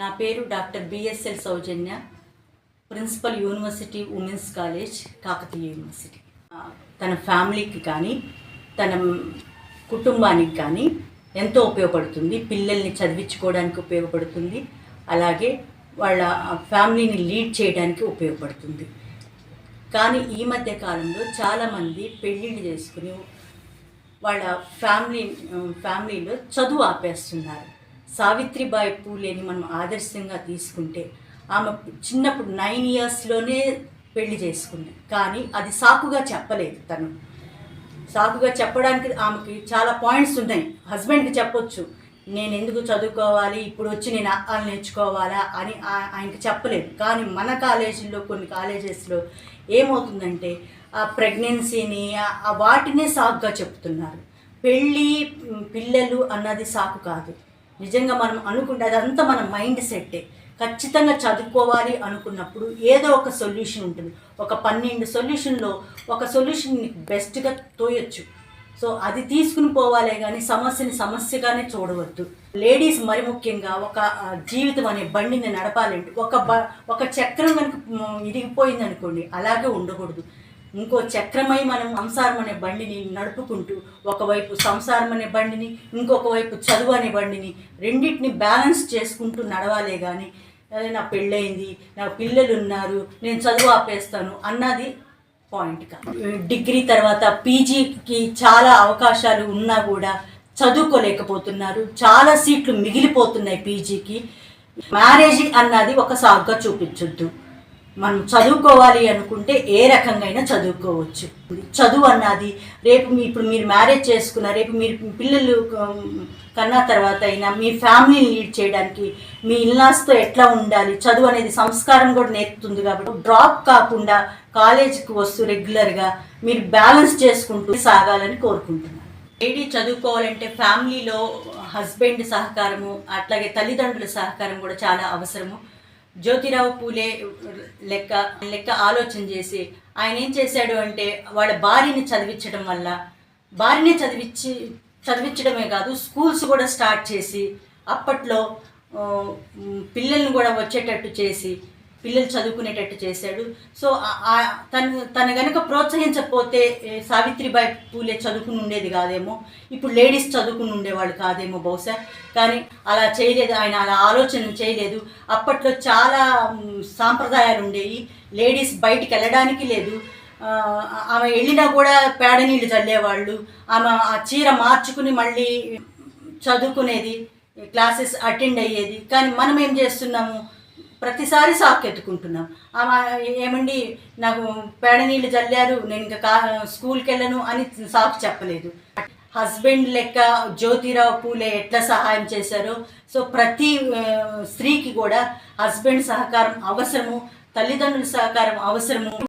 నా పేరు doctor BSL Soujanya principal university women's college Kakatiya university. తన ఫ్యామిలీకి కానీ తన కుటుంబానికి కానీ ఎంతో ఉపయోగపడుతుంది. పిల్లల్ని చదివించుకోవడానికి ఉపయోగపడుతుంది. అలాగే వాళ్ళ ఫ్యామిలీని లీడ్ చేయడానికి ఉపయోగపడుతుంది. కానీ ఈ మధ్య కాలంలో చాలామంది పెళ్ళిళ్ళు చేసుకుని వాళ్ళ ఫ్యామిలీ ఫ్యామిలీలో చదువు ఆపేస్తున్నారు. సావిత్రిబాయి పూలేని మనం ఆదర్శంగా తీసుకుంటే ఆమె చిన్నప్పుడు నైన్ ఇయర్స్లోనే పెళ్ళి చేసుకుంది. కానీ అది సాకుగా చెప్పలేదు తను. సాకుగా చెప్పడానికి ఆమెకి చాలా పాయింట్స్ ఉన్నాయి. హస్బెండ్కి చెప్పొచ్చు. నేను ఎందుకు చదువుకోవాలి? ఇప్పుడు వచ్చి నేను అక్కలు నేర్చుకోవాలా అని ఆయనకి చెప్పలేదు. కానీ మన కాలేజీల్లో కొన్ని కాలేజెస్లో ఏమవుతుందంటే ఆ ప్రెగ్నెన్సీని ఆ- వాటినే సాకుగా చెప్తున్నారు. పెళ్ళి పిల్లలు అన్నది సాకు కాదు. నిజంగా మనం అనుకుంటే అదంతా మన మైండ్ సెట్టే ఖచ్చితంగా చదువుకోవాలి అనుకున్నప్పుడు ఏదో ఒక సొల్యూషన్ ఉంటుంది. ఒక పన్నెండు సొల్యూషన్లో ఒక సొల్యూషన్ నీకు బెస్ట్గా తోయొచ్చు. సో అది తీసుకుని పోవాలే కానీ సమస్యని సమస్యగానే చూడవద్దు. లేడీస్ మరి ముఖ్యంగా ఒక జీవితం అనే బండిని నడపాలంటే ఒక బ ఒక చక్రం కనుక ఇరిగిపోయింది అనుకోండి అలాగే ఉండకూడదు. ఇంకో చక్రమై మనం సంసారం అనే బండిని నడుపుకుంటూ ఒకవైపు సంసారం అనే బండిని ఇంకొక వైపు చదువు అనే బండిని రెండింటిని బ్యాలెన్స్ చేసుకుంటూ నడవాలే కానీ నా పెళ్ళయింది నా పిల్లలు ఉన్నారు నేను చదువు ఆపేస్తాను అన్నది పాయింట్ కాదు డిగ్రీ తర్వాత పీజీకి చాలా అవకాశాలు ఉన్నా కూడా చదువుకోలేకపోతున్నారు. చాలా సీట్లు మిగిలిపోతున్నాయి పీజీకి. మ్యారేజ్ అన్నది ఒక సాగ్గా చూపించొద్దు. మనం చదువుకోవాలి అనుకుంటే ఏ రకంగా అయినా చదువుకోవచ్చు. చదువు అన్నది రేపు మీ ఇప్పుడు మీరు మ్యారేజ్ చేసుకున్న రేపు మీరు పిల్లలు కన్నా తర్వాత అయినా మీ ఫ్యామిలీని లీడ్ చేయడానికి మీ ఇల్లాస్తో ఎట్లా ఉండాలి చదువు అనేది సంస్కారం కూడా నేర్పుతుంది కాబట్టి డ్రాప్ కాకుండా కాలేజీకి వస్తూ రెగ్యులర్గా మీరు బ్యాలెన్స్ చేసుకుంటూ సాగాలని కోరుకుంటున్నాను. లేడీ చదువుకోవాలంటే ఫ్యామిలీలో హస్బెండ్ సహకారము అట్లాగే తల్లిదండ్రుల సహకారం కూడా చాలా అవసరము. జ్యోతిరావు పూలే లెక్క లెక్క ఆలోచన చేసి ఆయన ఏం చేశాడు అంటే వాళ్ళ భార్యని చదివించడం వల్ల భార్యని చదివించి చదివించడమే కాదు స్కూల్స్ కూడా స్టార్ట్ చేసి అప్పట్లో పిల్లల్ని కూడా వచ్చేటట్టు చేసి పిల్లలు చదువుకునేటట్టు చేశాడు. సో ఆ- తను తను గనక ప్రోత్సహించకపోతే సావిత్రిబాయి పూలే చదువుకుని ఉండేది కాదేమో. ఇప్పుడు లేడీస్ చదువుకుని ఉండేవాళ్ళు కాదేమో బహుశా. కానీ అలా చేయలేదు ఆయన అలా ఆలోచన చేయలేదు. అప్పట్లో చాలా సాంప్రదాయాలు ఉండేవి. లేడీస్ బయటికి వెళ్ళడానికి లేదు. ఆమె వెళ్ళినా కూడా పేడ నీళ్ళు చల్లేవాళ్ళు. ఆమె ఆ చీర మార్చుకుని మళ్ళీ చదువుకునేది క్లాసెస్ అటెండ్ అయ్యేది. కానీ మనం ఏం చేస్తున్నాము? ప్రతిసారి షాక్ ఎత్తుకుంటున్నాం. ఆమె ఏమండి నాకు పేడ నీళ్ళు చల్లారు నేను ఇంకా కా స్కూల్కి వెళ్ళను అని సాకు చెప్పలేదు. హస్బెండ్ లెక్క జ్యోతిరావు పూలే ఎట్లా సహాయం చేశారో సో ప్రతి స్త్రీకి కూడా హస్బెండ్ సహకారం అవసరము తల్లిదండ్రుల సహకారం అవసరము.